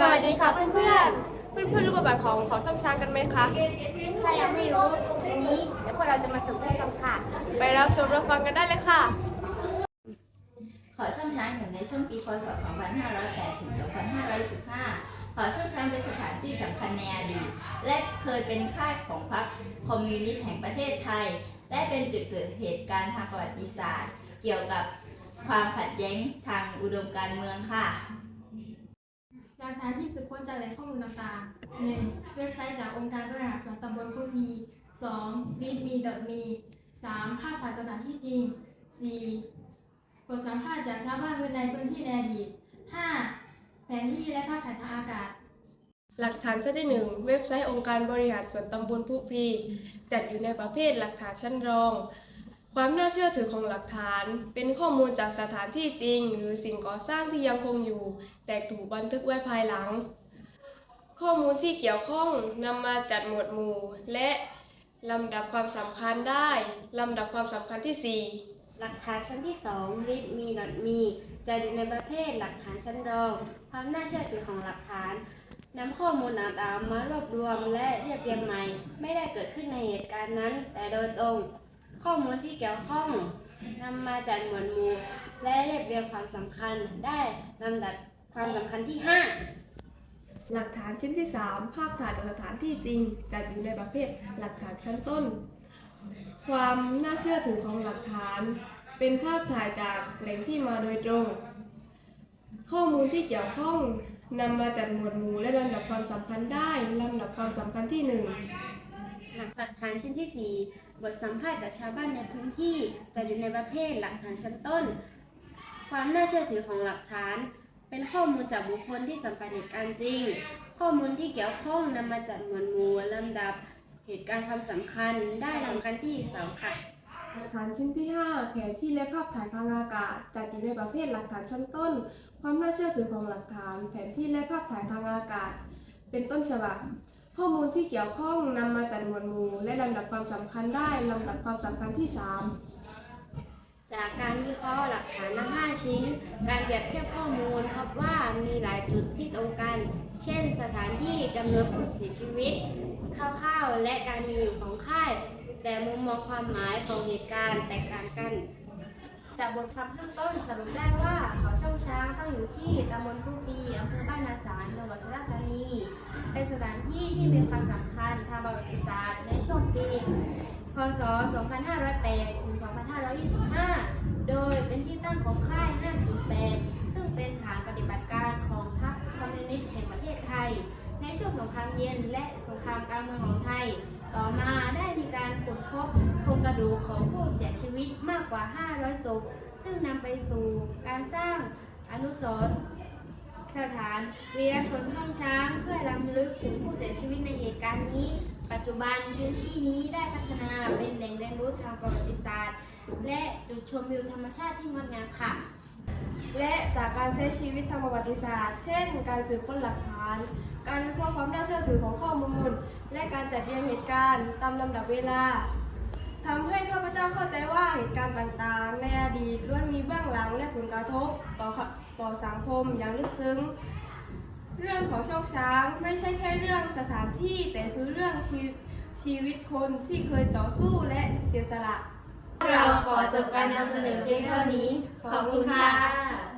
สวัสดีค่ะเพื่อนเพื่อนเพื่อนๆรู้ประวัติของเขาช่องช้างกันไหมคะๆถ้ายังไม่รู้วันนี้เดี๋ยวพวกเราจะมาสัมภาษณ์กันค่ะ ไปรับชมรับฟังกันได้เลยค่ะ ขอช่องช้างอยู่ในช่วงปีพศ 2508 ถึง 2515 ขอช่องช้างเป็นสถานที่สำคัญในอดีตและเคยเป็นค่ายของพรรคคอมมิวนิสต์แห่งประเทศไทย และเป็นจุดเกิดเหตุการณ์ทางประวัติศาสตร์ เกี่ยวกับความขัดแย้งทางอุดมการณ์เมืองค่ะ หลักฐานที่สืบค้นจากแหล่งข้อมูลต่างๆ 1. เว็บไซต์จากองค์การบริหารส่วนตำบลพุทธี 2. r e a d m e me 3. ภาพถ่ายสถานที่จริง 4. บทสัมภาษณ์จากชาวบ้านในพื้นที่ในอดีต 5. แผนที่และภาพถ่ายทางอากาศหลักฐานชั้นที่หนึ่งเว็บไซต์องค์การบริหารส่วนตำบลผู้พรี จัดอยู่ในประเภทหลักฐานชั้นรอง ความน่าเชื่อถือของหลักฐาน เป็นข้อมูลจากสถานที่จริง หรือสิ่งก่อสร้างที่ยังคงอยู่ แต่ถูกบันทึกไว้ภายหลัง ข้อมูลที่เกี่ยวข้องนำมาจัดหมวดหมู่ และลำดับความสำคัญได้ลำดับความสำคัญที่สี่หลักฐานชั้นที่2 read me not me จะอยู่ในประเภทหลักฐานชั้นรอง ความน่าเชื่อถือของหลักฐานนำข้อมูลต่างๆมารวบรวมและเรียบเรียงใหม่ ไม่ได้เกิดขึ้นในเหตุการณ์นั้น แต่โดยตรง ข้อมูลที่เกี่ยวข้องนำมาจากหมวดหมู่ และเรียบเรียงความสำคัญได้ลำดับความสำคัญที่5หลักฐานชิ้นที่ 3 ภาพถ่ายจากสถานที่จริง จัดอยู่ในประเภทหลักฐานชั้นต้น ความน่าเชื่อถือของหลักฐาน เป็นภาพถ่ายจากแหล่งที่มาโดยตรง ข้อมูลที่เกี่ยวข้องนำมาจัดหมวดหมู่และลำดับความสำคัญได้ลำดับความสำคัญที่1หลักฐานชิ้นที่ 4 บทสัมภาษณ์จากชาวบ้านในพื้นที่จะอยู่ในประเภทหลักฐานชั้นต้น ความน่าเชื่อถือของหลักฐาน เป็นข้อมูลจากบุคคลที่สัมผัสเหตุการณ์จริง ข้อมูลที่เกี่ยวข้องนำมาจัดหมวดหมู่ลำดับเหตุการณ์ความสำคัญได้ลำคัญที่สองค่ะหลักฐานชิ้นที่ 5 แผนที่และภาพถ่ายทางอากาศ จัดอยู่ในประเภทหลักฐานชั้นต้น ความน่าเชื่อถือของหลักฐาน แผนที่และภาพถ่ายทางอากาศ เป็นต้นฉบับ ข้อมูลที่เกี่ยวข้องนำมาจัดหมวดหมู่และลำดับความสำคัญได้ลำดับความสำคัญที่ 3 จากการวิเคราะห์หลักฐานทั้ง5ชิ้น การเปรียบเทียบข้อมูลพบว่ามีหลายจุดที่ตรงกัน เช่น สถานที่จำนวนผู้เสียชีวิตคร่าวๆและการมีอยู่ของค่าย แต่มุมมองความหมายของเหตุการณ์แตกต่างกัน จากบทความข้างต้นสรุปได้ว่าเขาช่องช้างตั้งอยู่ที่ตำบลพุทีอำเภอบ้านนาสารจังหวัดสุราษฎร์ธานี เป็นสถานที่ที่มีความสำคัญทางประวัติศาสตร์ในช่วงปี พศ 2508 ถึง 2525 โดยเป็นที่ตั้งของค่าย 508 ซึ่งเป็นฐานปฏิบัติการของพรรคคอมมิวนิสต์แห่งประเทศไทย ในช่วงสงครามเย็นและสงครามกลางเมืองของไทย ต่อมาได้มีการขุดพบโครงกระดูกของผู้เสียชีวิตมากกว่า 500 ศพ ซึ่งนำไปสู่การสร้างอนุสรณ์ สถานวีรชนช่องช้างเพื่อรำลึกถึงผู้เสียชีวิตในเหตุการณ์นี้ ปัจจุบันพื้นที่นี้ได้พัฒนาเป็นแหล่งเรียนรู้ทางประวัติศาสตร์ และจุดชมวิวธรรมชาติที่งดงามค่ะ และจากการใช้ชีวิตทางประวัติศาสตร์ เช่น การสืบค้นหลักฐาน การวิเคราะห์ความน่าเชื่อถือของข้อมูล และการจัดเรียงเหตุการณ์ตามลำดับเวลาทำให้ข้าพเจ้าเข้าใจว่าเหตุการณ์ต่างๆ ในอดีตล้วนมีเบื้องหลังและผลกระทบต่อข ต่อสังคมอย่างลึกซึ้ง เรื่องของโชคช้างไม่ใช่แค่เรื่องสถานที่แต่คือเรื่องชีชีวิตคนที่เคยต่อสู้และเสียสละ เราขอจบการนำเสนอเพียงเท่านี้ ขอบคุณค่ะ